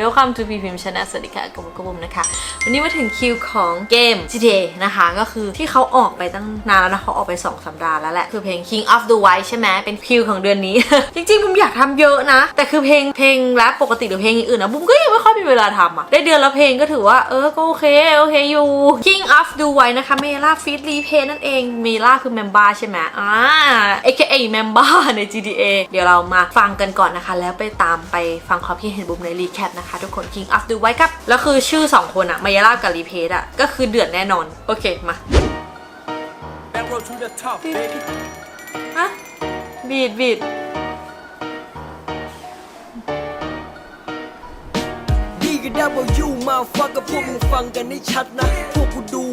Welcome to P p m Channel สวัสดีค่ะกบกบมนะคะ วันนี้มาถึงคิวของเกม GTA นะคะ ก็คือที่เขาออกไปตั้งนานแล้วนะเขาออกไป 2 สัปดาห์แล้วแหละ คือเพลง King of the White ใช่ไหมเป็นคิวของเดือนนี้ จริงๆบุมอยากทำเยอะนะ แต่คือเพลงเพลงแรปปกติหรือเพลงอื่นนะบุมก็ยังไม่ค่อยมีเวลาทำอะได้เดือนละเพลงก็ถือว่าเออก็โอเคโอเคอยู่ King of the White นะคะเมล่าฟีดรีเพย์นั่นเองเมล่าคือเมมบ้าใช่ไหมอ่า AKA เมมบ้าใน GTA เดี๋ยวเรามาฟังกันก่อนนะคะ แล้วไปตามไปฟังความคิดเห็นบุมในรีแคปนะคะ ทุกคน King of the White ครับ แล้วคือชื่อ 2 คนอะมายาลากับรีเพย์อะก็คือเดือดแน่นอน โอเคมา Back road to the top, baby. ฮะบีดบีดดีกับดับเบิลยูมาฟักกับพวกมึงฟังกันให้ชัดนะพวกกูดู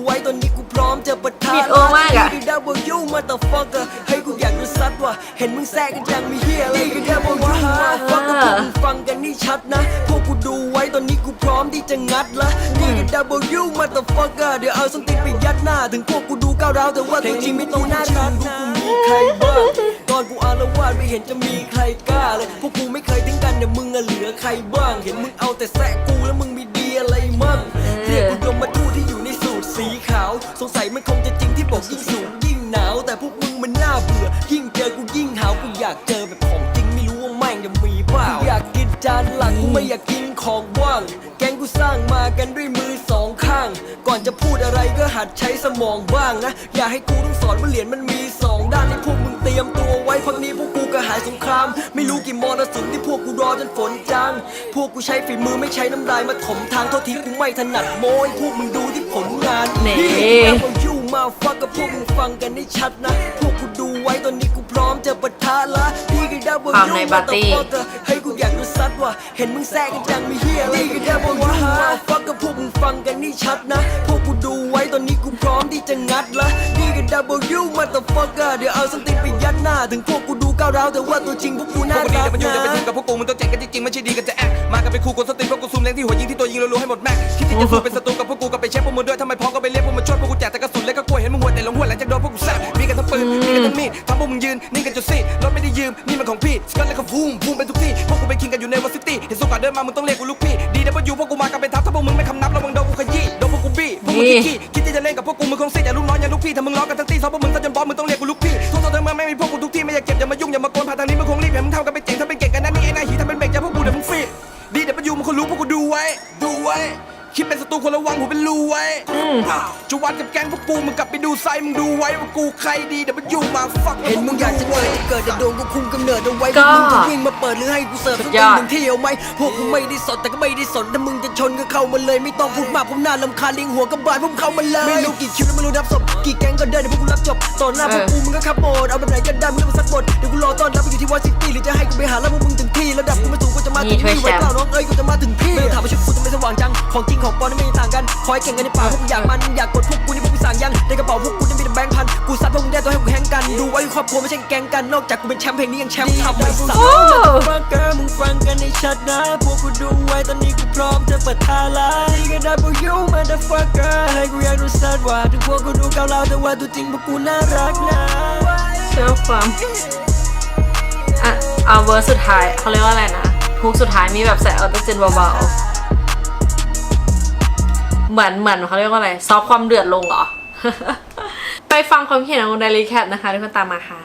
ไว้ตอนนี้กูพร้อมจะปะทะบีดโอมากอะดีกับดับเบิลยูมาแต่ฟักกให้กูอยากรู้ซัดว่ะเห็นมึงแทรกกันจังมีเฮียอะไรดีกับดับเบิลยูมาฟักกับพวกมึงฟังกันให้ชัดนะ พวกกูดูไว้ตอนนี้กูพร้อมที่จะงัดละดีกับดับเบิลยูมาแต่ฟักเดี๋ยวเอาส้นตีนไปยัดหน้า ถึงพวกกูดูก้าวร้าวแต่ว่าตัวจริงไม่ต้องหน้าชัดนะ มีใครบ้างตอนกูอารวาสไม่เห็นจะมีใครกล้าเลย พวกกูไม่เคยทิ้งกันแต่มึงอะเหลือใครบ้าง เห็นมึงเอาแต่แซะกูแล้วมึง ยิ่งเจอกูยิ่งหาวกูอยากเจอแบบของจริงไม่รู้ว่าแม่งจะมีเปล่ากูอยากกินจานหลักกูไม่อยากกินของว่าง แกงกูสร้างมากันด้วยมือสองข้าง ก่อนจะพูดอะไรก็หัดใช้สมองบ้างนะ อย่าให้กูต้องสอนว่าเหรียญมันมีสองด้านให้พวกมึงเตรียมตัวไว้พักนี้พวกกูก็หายสงคราม ไม่รู้กี่มรสุมที่พวกกูรอจนฝนจางพวกกูใช้ฝีมือไม่ใช้น้ำลายมาถมทางโทษทีกูไม่ถนัดโม้ยพวกมึงดูที่ผลงานนี่พวกยูมาฟักกับพวกมึงฟังกันให้ชัดนะพวกกูดู ไว้ตอนนี้กูพร้อมจะปะทะละพี่ก็ได้บอกความยูในมาปาร์ตี้แต่ให้กูอยากรู้ซัดว่าเห็นมึงแทรกกันจังมีเฮียอะไรพี่ก็ได้บอกยูมาฟักกับพวกมึงฟังกันให้ชัดนะ พวกกูดูไว้ตอนนี้กูพร้อมที่จะงัดละพี่ก็ได้บอกยูมาแต่ฟักเดี๋ยวเอาส้นตีนไปยัดหน้า ถึงพวกกูดูก้าวร้าวแต่ว่าตัวจริงพวกกูพวน่ากกูดีรักแต่มันอยู่นะแต่มันยิงกับพวกกูมึงต้องเจ๋งกันจริงๆไม่ใช่ดีกันจะแอกมากันเป็นคู่คนสติพวกกูซูมเล็งที่หัวยิงที่ตัวยิงรัวๆให้หมดแม็กคิดที่จะสู้เป็นศัตรูกับพวกกูก็ไปเช็คพวกมึงด้วยทำไมพร้อมก็ไปเรียกพวกมาช่วยพวกกูแจกแต่กระสุนและก็กล้วยเห็นมึงหัวแต่ลงหัวหลังจากโดนพวกกูแซบ ปืนมีกันทั้งมีดทำพวกมึงยืนนิ่งกันจุดซี่รถไม่ได้ยืมนี่มันของพี่สกัดและก็ฟูมฟูมเป็นทุกที่พวกกูไปคิงกันอยู่ในวอซิตี้เห็นสุกาเดินมามึงต้องเรียกกูลูกพี่ดีแต่พออยู่พวกกูมากันเป็นทัพถ้าพวกมึงไม่คำนับระวังโดนกูขยี้โดนพวกกูบี้พวกมึงขี้คิดที่จะเล่นกับพวกกูมึงคงเสิแต่าลูกน้องอย่าลูกพี่ถ้ามึงล้อกันทั้งตีซ้อมพวกมึงซะจนบอสมึงต้องเรียกกูลูกพี่โทั่วตัวเธอเมือไม่มีพวกกูทุกที่ไม่อยากเก็บอย่ามายุ่งอย่ามาโกนผ่านทางนี้มึงคงรีบเห็นมึงทำกันไปเจ๋งทำเป็นเก่งกันนั่นนี่ไอ้นายหีทำเป็นเบรกจะพวกกูเดี๋ยวมึงฟรีดีแต่พออยู่มึงคงรู้พวกกูดูไว้ดูไว้ คิดเป็นศัตรูคนระวังหัวเป็นรูไว้จะวัดกับแก๊งพวกกูมึงกลับไปดูไซมึงดูไว้ว่ากูใครดีแต่มันอยู่มาฟักเห็นมึงอยากจะเกิดจะเกิดจะโดนกูคุมกำเนิดเอาไว้ก็พวมึงจะวิ่งมาเปิดหรือให้กูเสิร์ฟสุสดติยอดหนึ่งที่เอาไหมพวกกูไม่ได้สนแต่ก็ไม่ได้สนถ้ามึงจะชนก็เข้ามาเลย ไม่ต้องพูดมากผมน่าลำคาญเลิงหัวกับบานพวกเข้ามาเลยไม่รู้กี่คิวแล้วไม่รู้นับศพกี่แก๊งก็เดินให้พวกกูรับจบต่อหน้าพวกกูมึงก็ขับโหมดเอาแบบไหนกันได้มึงก็มาสักบทเดี๋ยวกูรอต้อนรับมึงอยู่ที่วอชิงตันหรือจะให้กูไปหาแล้วพวกมึงถึงที่ระดับกูไม่สูงก็จะมาถึงนี่นี่ถ้วยแชมป์ไว้เปล่าน้องเอ้ยกูจะมาถึงที่ไม่ต้องถามว่าชุดกูจะไม่สว่างจังของจริงของปลอมนี่ไม่ต่างกันขอให้เก่งกันในป่าพวกมึงอยากมันอยากกดพวกกูนี่พวกกูสั่งยังในกระเป๋าพวกกูจะมีแต่แบงค์พันกูซัดพวกมึงได้ตัวให้กูแฮงกันดูไว้ครอบครัวไม่ใช่แก๊งกันนอกจากกูเป็นแชมป์เพลงนี้ยังแชมป์ทำไม่สักโอ้ฟังกันมึงฟังกันให้ชัดนะพวกกูดูไว้ตอนนี้กูพร้อมจะเปิดทาลายก็ได้พวกยูมาเดฟักเกอร์ให้กูอยากรู้สัดว่าถึงพวกกูดูก้าวร้าว แต่ว่าตัวจริงพวกกูน่ารักนะเชื่อฟังอะเอาเวอร์สุดท้ายเขาเรียกว่าอะไรนะฮุกสุดท้ายมีแบบใส่ออโต้เจนเบาๆเหมือนเหมือนเขาเรียกว่าอะไร ซอฟความเดือดลงเหรอ ไปฟังความคิดเห็นของไดรีแคปนะคะทุกคนตามมาค่ะ